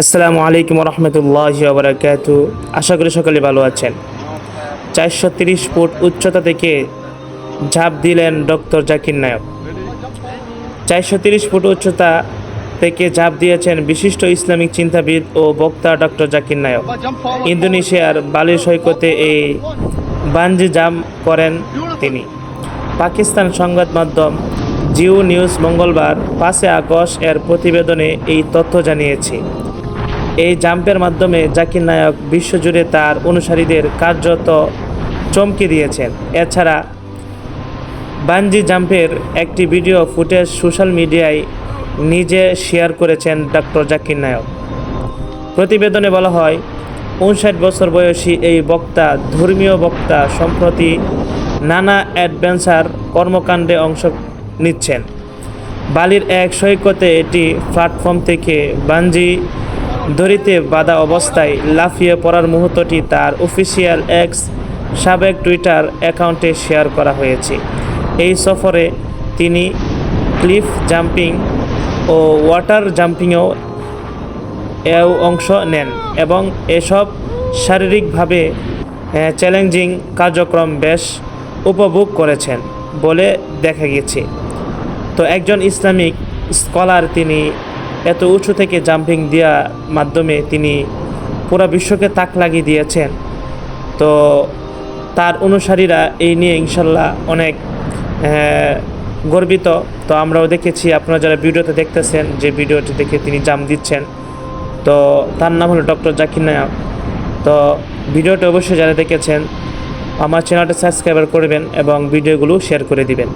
আসসালামু আলাইকুম রহমতুল্লাহ বারাকাত আশা করি সকলে ভালো আছেন। চারশো তিরিশ ফুট উচ্চতা থেকে ঝাঁপ দিলেন ডক্টর জাকির নায়ক। চারশো তিরিশ ফুট উচ্চতা থেকে ঝাঁপ দিয়েছেন বিশিষ্ট ইসলামিক চিন্তাবিদ ও বক্তা ডক্টর জাকির নায়ক। ইন্দোনেশিয়ার বালির সৈকতে এই বানজি জাম করেন তিনি। পাকিস্তান সংবাদ মাধ্যম জিও নিউজ মঙ্গলবার পাঁচে আগস্ট এর প্রতিবেদনে এই তথ্য জানিয়েছে। এই জাম্পের মাধ্যমে জাকির নায়ক বিশ্বজুড়ে তার অনুসারীদের কার্যত চমকে দিয়েছেন। এছাড়া বানজি জাম্পের একটি ভিডিও ফুটেজ সোশ্যাল মিডিয়ায় নিজে শেয়ার করেছেন ডক্টর জাকির নায়ক। প্রতিবেদনে বলা হয়, উনষাট বছর বয়সী এই বক্তা ধর্মীয় বক্তা সম্প্রতি নানা অ্যাডভেঞ্চার কর্মকাণ্ডে অংশ নিচ্ছেন। বালির এক সৈকতে এটি প্ল্যাটফর্ম থেকে বাঞ্জি দড়িতে বাঁধা অবস্থায় লাফিয়ে পড়ার মুহূর্তটি তার অফিসিয়াল এক্স সাবেক টুইটার অ্যাকাউন্টে শেয়ার করা হয়েছে। এই সফরে তিনি ক্লিফ জাম্পিং ও ওয়াটার জাম্পিংয়েও এও অংশ নেন এবং এসব শারীরিকভাবে চ্যালেঞ্জিং কার্যক্রম বেশ উপভোগ করেছেন বলে দেখা গেছে তো একজন ইসলামিক স্কলার তিনি এত উঁচু থেকে জাম্পিং দেওয়ার মাধ্যমে তিনি পুরো বিশ্বকে তাক লাগিয়ে দিয়েছেন। তো তার অনুসারীরা এই নিয়ে ইনশাল্লাহ অনেক গর্বিত। তো আমরাও দেখেছি, আপনারা যারা ভিডিওতে দেখতেছেন যে ভিডিওটি দেখে তিনি জাম দিচ্ছেন। তো তার নাম হলো ডক্টর জাকির নায়ক তো ভিডিওটি অবশ্যই যারা দেখেছেন, আমার চ্যানেলটা সাবস্ক্রাইবার করবেন এবং ভিডিওগুলো শেয়ার করে দিবেন।